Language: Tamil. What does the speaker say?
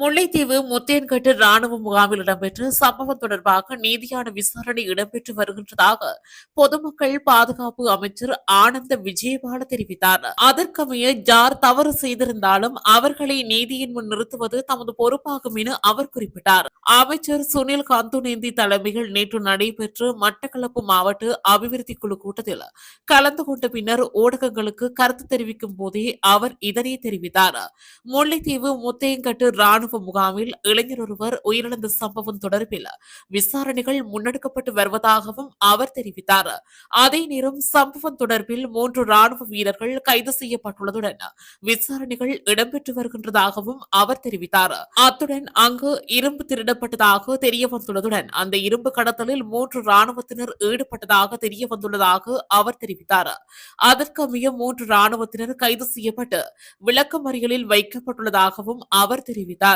முல்லைத்தீவு முத்தேன்கட்டு ராணுவ முகாமில் இடம்பெற்ற சம்பவம் தொடர்பாக நீதியான விசாரணை இடம்பெற்று வருகின்றதாக பொதுமக்கள் பாதுகாப்பு அமைச்சர் ஆனந்த விஜயபால தெரிவித்தார். அதற்கமைய யார் தவறு செய்திருந்தாலும் அவர்களை நீதியின் முன் நிறுத்துவது தமது பொறுப்பாகும் என அவர் குறிப்பிட்டார். அமைச்சர் சுனில் கந்துநேந்தி தலைமையில் நேற்று நடைபெற்ற மட்டக்களப்பு மாவட்ட அபிவிருத்தி குழு கூட்டத்தில் கலந்து கொண்ட பின்னர் ஊடகங்களுக்கு கருத்து தெரிவிக்கும் போதே அவர் இதனை தெரிவித்தார். முல்லைத்தீவு முத்தேங்கட்டு ராணுவ ராணுவ முகாமில் இளைஞர் ஒருவர் உயிரிழந்த சம்பவம் தொடர்பில் விசாரணைகள் முன்னெடுக்கப்பட்டு வருவதாகவும் அவர் தெரிவித்தார். அதே நேரம் சம்பவம் தொடர்பில் மூன்று ராணுவ வீரர்கள் கைது செய்யப்பட்டுள்ளதுடன் விசாரணைகள் இடம்பெற்று வருகின்றதாகவும் அவர் தெரிவித்தார். அத்துடன் அங்கு இரும்பு திருடப்பட்டதாக தெரிய வந்துள்ளதுடன் அந்த இரும்பு கடத்தலில் மூன்று ராணுவத்தினர் ஈடுபட்டதாக தெரிய வந்துள்ளதாக அவர் தெரிவித்தார். அதற்கமைய மூன்று ராணுவத்தினர் கைது செய்யப்பட்டு விளக்கமறியலில் வைக்கப்பட்டுள்ளதாகவும் அவர் தெரிவித்தார்.